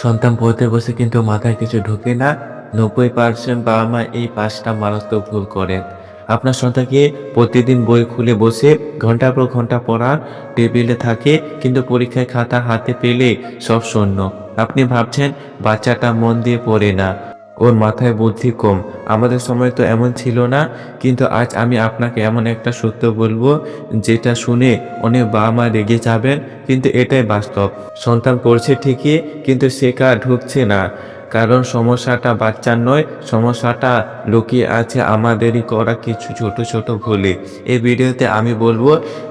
সন্তান পড়তে বসে কিন্তু মাথায় কিছু ঢোকে না, নব্বই পার্সেন্ট বাবা মা এই পাঁচটা মারাত্মক ভুল করেন। আপনার সন্তানকে প্রতিদিন বই খুলে বসে, ঘণ্টা পর ঘণ্টা পড়ার টেবিলে থাকে, কিন্তু পরীক্ষায় খাতা হাতে পেলে সব শূন্য। আপনি ভাবছেন, বাচ্চাটা মন দিয়ে পড়ে না। ওর মাথায় বুদ্ধি কম। আমাদের সময় তো এমন ছিল না, কিন্তু আজ আমি আপনাকে এমন একটা সত্য বলব, যেটা শুনে অনেক বাবা মা রেগে যাবেন, কিন্তু এটাই বাস্তব। সন্তান পড়ছে ঠিকই, কিন্তু সে শেখা ঢুকছে না। কারণ সমস্যাটা বাচ্চার নয়, সমস্যাটা লুকিয়ে আছে আমাদেরই করা কিছু ছোট ছোট ভুলে এই ভিডিওতে আমি বলব,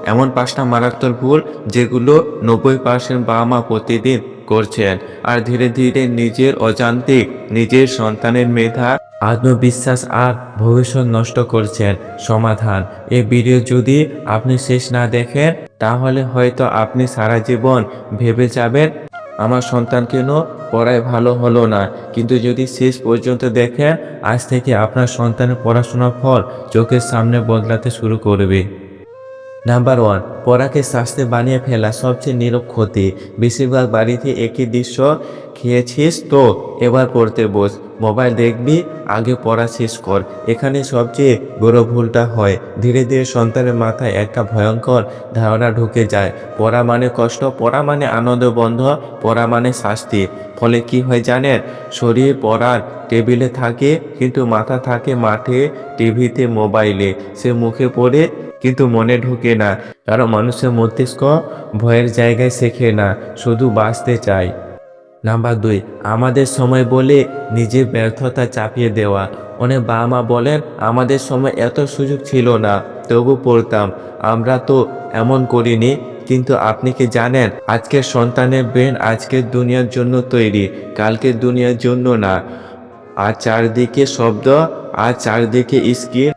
এমন পাঁচটা মারাত্মক ভুল, যেগুলো নব্বই পার্সেন্ট বাবা মা প্রতিদিন করছেন। আর ধীরে ধীরে নিজের অজান্তে নিজের সন্তানের মেধা, আত্মবিশ্বাস আর ভবিষ্যৎ নষ্ট করছেন। সমাধান। এই ভিডিও যদি আপনি শেষ না দেখেন, তাহলে হয়তো আপনি সারা জীবন ভেবে যাবেন, আমার সন্তান কেন পড়ায় ভালো হলো না। কিন্তু যদি শেষ পর্যন্ত দেখেন, আজ থেকে আপনার সন্তানের পড়াশোনার ফল চোখের সামনে বদলাতে শুরু করবে। নাম্বার ওয়ান পড়াকে শাস্তি বানিয়ে ফেলা সবচেয়ে নীরব ক্ষতি। বেশিরভাগ বাড়িতে একই দৃশ্য খেয়েছিস তো? এবার পড়তে বস। মোবাইল দেখবি, আগে পড়া শেষ কর। এখানে সবচেয়ে বড় ভুলটা হয়। ধীরে ধীরে সন্তানের মাথায় একটা ভয়ঙ্কর ধারণা ঢুকে যায়। পড়া মানে কষ্ট, পড়া মানে আনন্দ বন্ধ, পড়া মানে শাস্তি। ফলে কি হয় জানেন? শরীর পড়ার টেবিলে থাকে, কিন্তু মাথা থাকে মাঠে, টিভিতে, মোবাইলে। সে মুখে পড়ে কিন্তু মনে ঢুকে না। কারণ মানুষের মস্তিষ্ক ভয়ের জায়গায় শেখে না, শুধু বাঁচতে চায়। নাম্বার দুই, আমাদের সময় বলে নিজের ব্যর্থতা চাপিয়ে দেওয়া। অনেক বাবা মা বলেন, আমাদের সময় এত সুযোগ ছিল না, তবু পড়তাম। আমরা তো এমন করিনি, কিন্তু আপনি কি জানেন আজকের সন্তানের ব্রেন আজকের দুনিয়ার জন্য তৈরি কালকের দুনিয়ার জন্য না। আর চারদিকে শব্দ, আর চারদিকে স্ক্রিন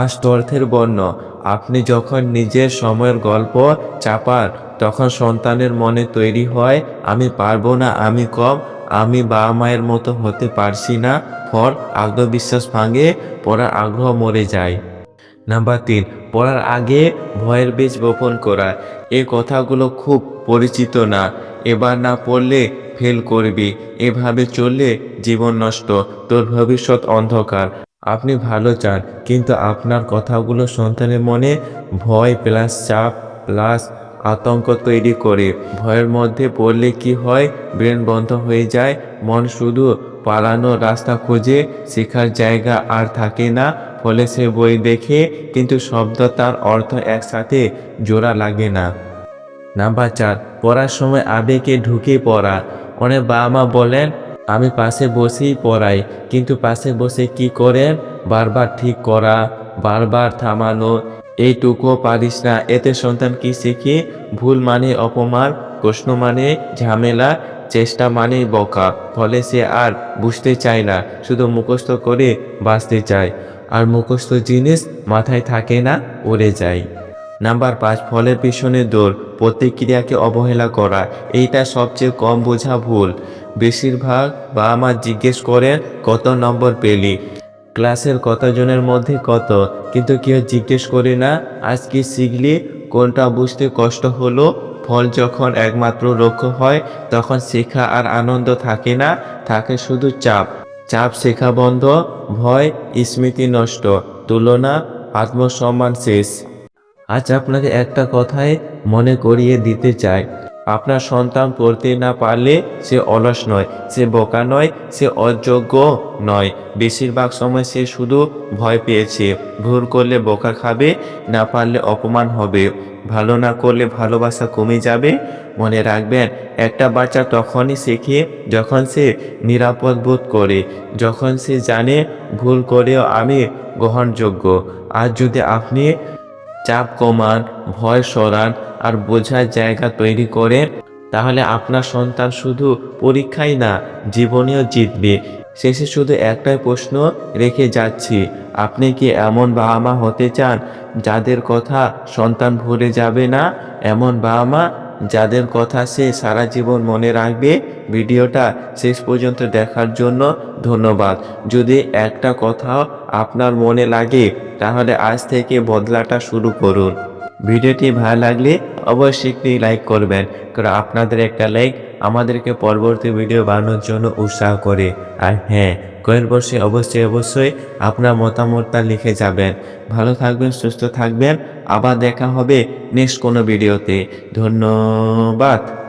আজ অর্থের বর্ণ। আপনি যখন নিজের সময়ের গল্প চাপান, তখন সন্তানের মনে তৈরি হয়, আমি পারব না, আমি কম, আমি বাবা মায়ের মতো হতে পারছি না। ফর আত্মবিশ্বাস ভাঙে, পড়ার আগ্রহ মরে যায়। নাম্বার তিন, পড়ার আগে ভয়ের বীজ বপন করা। এই কথাগুলো খুব পরিচিত না। এবার না পড়লে ফেল করবি। এভাবে চললে জীবন নষ্ট, তোর ভবিষ্যৎ অন্ধকার। আপনি ভালো চান, কিন্তু আপনার কথাগুলো সন্তানের মনে ভয় প্লাস চাপ প্লাস আতঙ্ক তৈরি করে। ভয়ের মধ্যে পড়লে কি হয়? ব্রেন বন্ধ হয়ে যায়। মন শুধু পালানোর রাস্তা খোঁজে শেখার জায়গা আর থাকে না। ফলে সে বই দেখে, কিন্তু শব্দ তার অর্থ একসাথে জোড়া লাগে না। নাম্বার চার, পড়ার সময় আবেগে ঢুকে পড়া। অনেক বাবা মা বলেন আমি পাশে বসেই পড়াই, কিন্তু পাশে বসে কি করেন? বারবার ঠিক করা, বারবার থামানো এইটুকুও পারিস না। এতে সন্তান কি শিখে? ভুল মানে অপমান, প্রশ্ন মানে ঝামেলা, চেষ্টা মানে বকা। ফলে সে আর বুঝতে চায় না, শুধু মুখস্থ করে বাঁচতে চায়। আর মুখস্থ জিনিস মাথায় থাকে না, উড়ে যায়। নাম্বার পাঁচ, ফলের পিছনে দৌড় প্রতিক্রিয়াকে অবহেলা করা, এইটা সবচেয়ে কম বোঝা ভুল। বেশিরভাগ বাবা মা জিজ্ঞেস করেন, কত নম্বর পেলি? ক্লাসের কতজনের মধ্যে কত? কিন্তু কেউ জিজ্ঞেস করে না, আজ কি শিখলি? কোনটা বুঝতে কষ্ট হলো? ফল যখন একমাত্র লক্ষ্য হয়, তখন শেখা আর আনন্দ থাকে না, থাকে শুধু চাপ। চাপ শেখা বন্ধ, ভয়, স্মৃতি নষ্ট, তুলনা, আত্মসম্মান শেষ। আজ আপনাকে একটা কথাই মনে করিয়ে দিতে চাই। আপনার সন্তান পড়তে না পারলে সে অলস নয়, সে বোকা নয়, সে অযোগ্য নয়। বেশিরভাগ সময় সে শুধু ভয় পেয়েছে। ভুল করলে বোকা খাবে, না পারলে অপমান হবে। ভালো না করলে ভালোবাসা কমে যাবে। মনে রাখবেন, একটা বাচ্চা তখনই শেখে যখন সে নিরাপদ বোধ করে। যখন সে জানে, ভুল করেও আমি গ্রহণযোগ্য। আর যদি আপনি চাপ কমান, ভয় সরান আর বোঝার জায়গা তৈরি করে তাহলে আপনার সন্তান শুধু পরীক্ষাই না, জীবনেও জিতবে। শেষে শুধু একটাই প্রশ্ন রেখে যাচ্ছি, আপনি কি এমন বাবা মা হতে চান যাদের কথা সন্তান ভুলে যাবে না? এমন বাবা মা যাদের কথা সে সারা জীবন মনে রাখবে, ভিডিওটা শেষ পর্যন্ত দেখার জন্য ধন্যবাদ। যদি একটা কথাও আপনার মনে লাগে, তাহলে আজ থেকে বদলাটা শুরু করুন। ভিডিওটি ভালো লাগলে অবশ্যই একটি লাইক করবেন, কারণ আপনাদের একটা লাইক আমাদেরকে পরবর্তী ভিডিও বানানোর জন্য উৎসাহ করে। আর হ্যাঁ কয়েন বর্ষে অবশ্যই অবশ্যই আপনার মতামতটা লিখে যাবেন। ভালো থাকবেন, সুস্থ থাকবেন। আবার দেখা হবে নেক্সট কোনো ভিডিওতে। ধন্যবাদ।